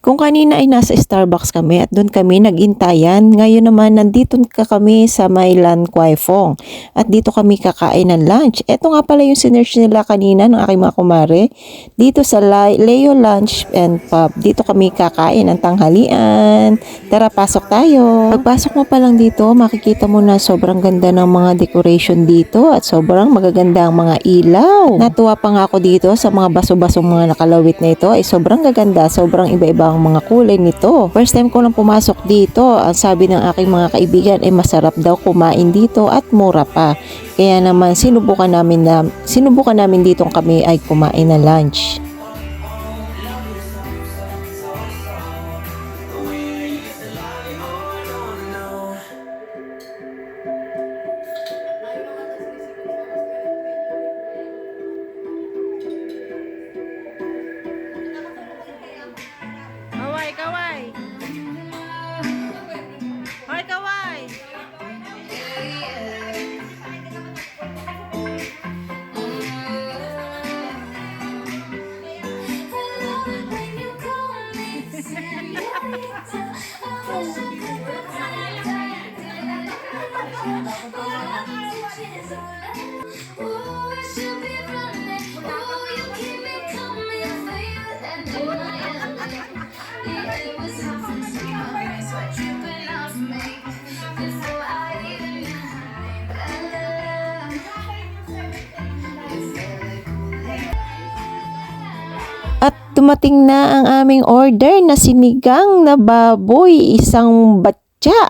Kung kanina ay nasa Starbucks kami at doon kami nagintayan, ngayon naman nandito ka kami sa Mailan Kwai Fong at dito kami kakain ng lunch. Ito nga pala yung sinerge nila kanina ng aking mga kumare. Dito sa Leo Lunch and Pub, dito kami kakain ng tanghalian. Tara, pasok tayo. Pagpasok mo pa lang dito, makikita mo na sobrang ganda ng mga decoration dito at sobrang magaganda ang mga ilaw. Natuwa pa nga ako dito sa mga baso-basong mga nakalawit na ito ay sobrang gaganda, sobrang iba-iba ang mga kulay nito. First time ko lang pumasok dito, ang sabi ng aking mga kaibigan ay masarap daw kumain dito at mura pa. Kaya naman sinubukan namin na sinubukan namin dito kami ay kumain na lunch. Dumating na ang aming order na sinigang na baboy, isang batya.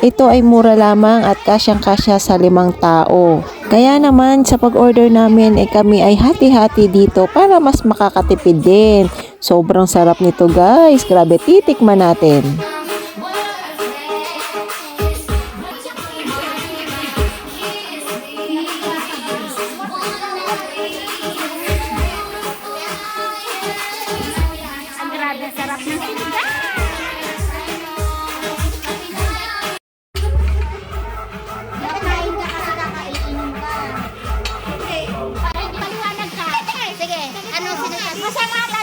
Ito ay mura lamang at kasyang-kasya sa limang tao. Kaya naman sa pag-order namin eh kami ay hati-hati dito para mas makakatipid din. Sobrang sarap nito guys. Grabe, titikman natin. masarap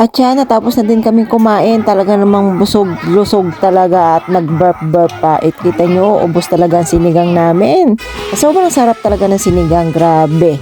At yan, natapos na din kami kumain. Talaga namang busog-lusog talaga at nag-burp-burp pa. At kita nyo, ubos talaga ang sinigang namin. Sobrang sarap talaga ng sinigang. Grabe.